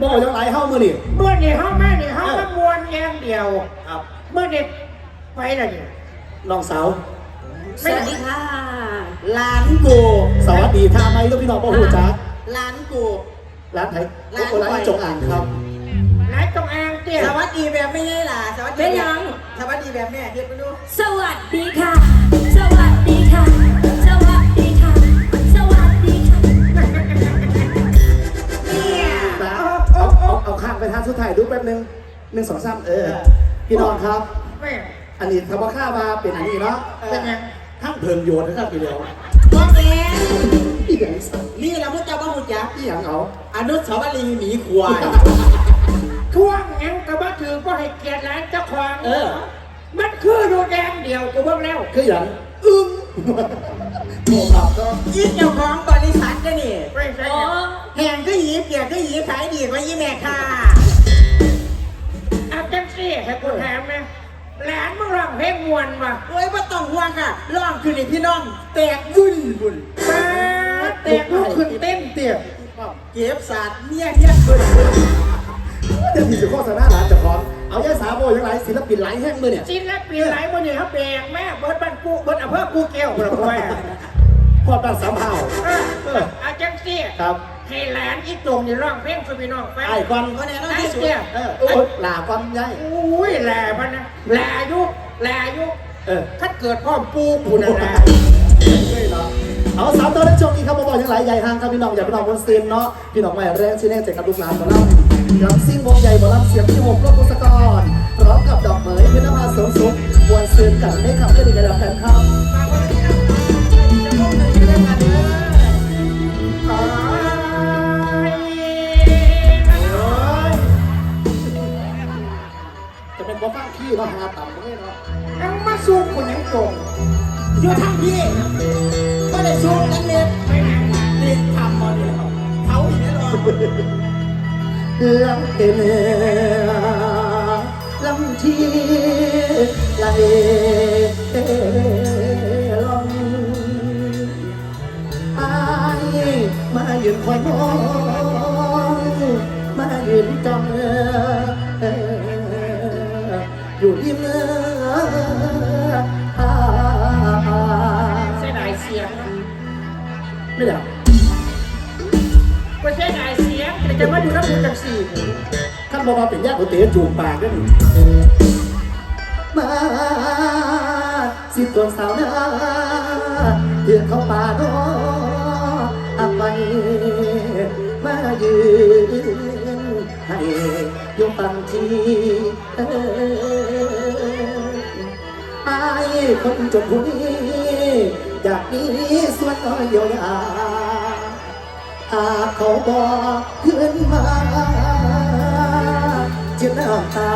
บอกยังไรเฮ้ามือนี่เมื่อนี่เขาไม่นี่เขามามวนอย่างเดียวครับเมื่อนี่ไปแล้วนี่น้องสาวสวัสดีค่ะร้านกูสวัสดีท่าไหมลูกพี่น้องพ่อหูจักร้านกูร้านไหนร้านโอ้ร้านจงอ่างครับนายจงอางเตี้ยสวัสดีแบบไม่ใช่หล่ะสวัสดีเป็นยัง สวัสดีแบบแม่เฮ็ดไปดู สวัสดีค่ะ สุดท้ายดูแป๊บนึงหนึ่งสองสามเออ พี่น้องครับ แม่อันนี้คำว่าข้ามาเป็นอันนี้เนาะเป็นยังข้างเพิงโยนนะครับพี่เดียวพ่อแม่อีหยังสักนี่เราพูดจะว่าหุ่นยักษ์อีหยังเอาอนุสาวรีย์หมีควายท่วงหยังก็บ่ถือก็ให้เกียรติร้านเจ้าของเออ มันคือดูแดงเดียวกูเบิ่งแล้วคืออย่างอึ้งโอ้ครับก็ยี่เจ้าของบริษัทก็นี่ไม่ใช่อ๋อแหงก็หยีเปียกก็หยีขายดีกว่ายี่แม่ค่ะอาจังซี่ ให้กูถามนะหลานมึงร้องเพลงมวนว่ะโอ้ยว่าต้องห่วงค่ะร้องคือนี่พี่น้อง แตกวุ่นวุ่นป้าแตกลูกขึ้นเต้นเตี้ยเก็บศาสตร์เมียเฮียเบิ่นเดี๋ยวพี่จะโฆษณาร้านเจะของเอาแย่สาวโบยังไรศิลปินหลายแห่งเลยเนี่ยศิลปินหลายคนเนี่ยเขาแปลงแม่เบิดบ้านกูเบิดอำเภอกูแก้วกระพวยพอดบ้านสามเฮาเออเอออาจังซี่ครับ ให้หลานอีตรงนี่ร้องเพลงสุพี่น้องฟังไอ้ควันก็แน่นอนไอ้ที่สุดเตี้ยเออโอ้ยลาควันยัยอุ้ยแหล่พันนะแหล่อายุแหล่อายุเออถ้าเกิดพ่อมปูกูนะนะเอาสามตัวในช่วงนี้ครับมาบอกยังหลายใหญ่ห้างครับพี่น้องอย่าพี่น้องบนสตรีมเนาะพี่น้องใหม่แรงชิ้นแรกเจอกับลูกหลานของเราลำซิ่งวงใหญ่บอลำเสียงที่หกรอบพุสกรพร้อมกับดอกเหมยเพชรนภาสงสุขบวนซื้อกันได้ขับได้ดีกันแล้วแฟนครับ เป็นบอฟ้าขี้เนาะหาต่ำไม่เนาะอังมาสู้กูยังตรงอยู่ทางพี่ก็ได้สู้กันเน็ตไปไหนเด็กทำมาเดียเขาอีกแน่นอนลำเต็มลำที่ไหลลงอายมายืนคอยมองมายืนจ้อง ริมเอหาเสียดายเสียงไม่ได้ก็เสียดายเสียงแต่จะมาดูน้ำมูกจังสี่ขั้นบอกมาเป็นญาติของเต๋อจูบปากด้วยนี่มาสิตัวสาวนาเดือเข้าป่าโนอับไปมายืนให้ยกฟังที ไอ้คนจนผู้นี้อยากมีส่วนน้อยเยียวยาหากเขาบอกขึ้นมาเจ็บน้ำตา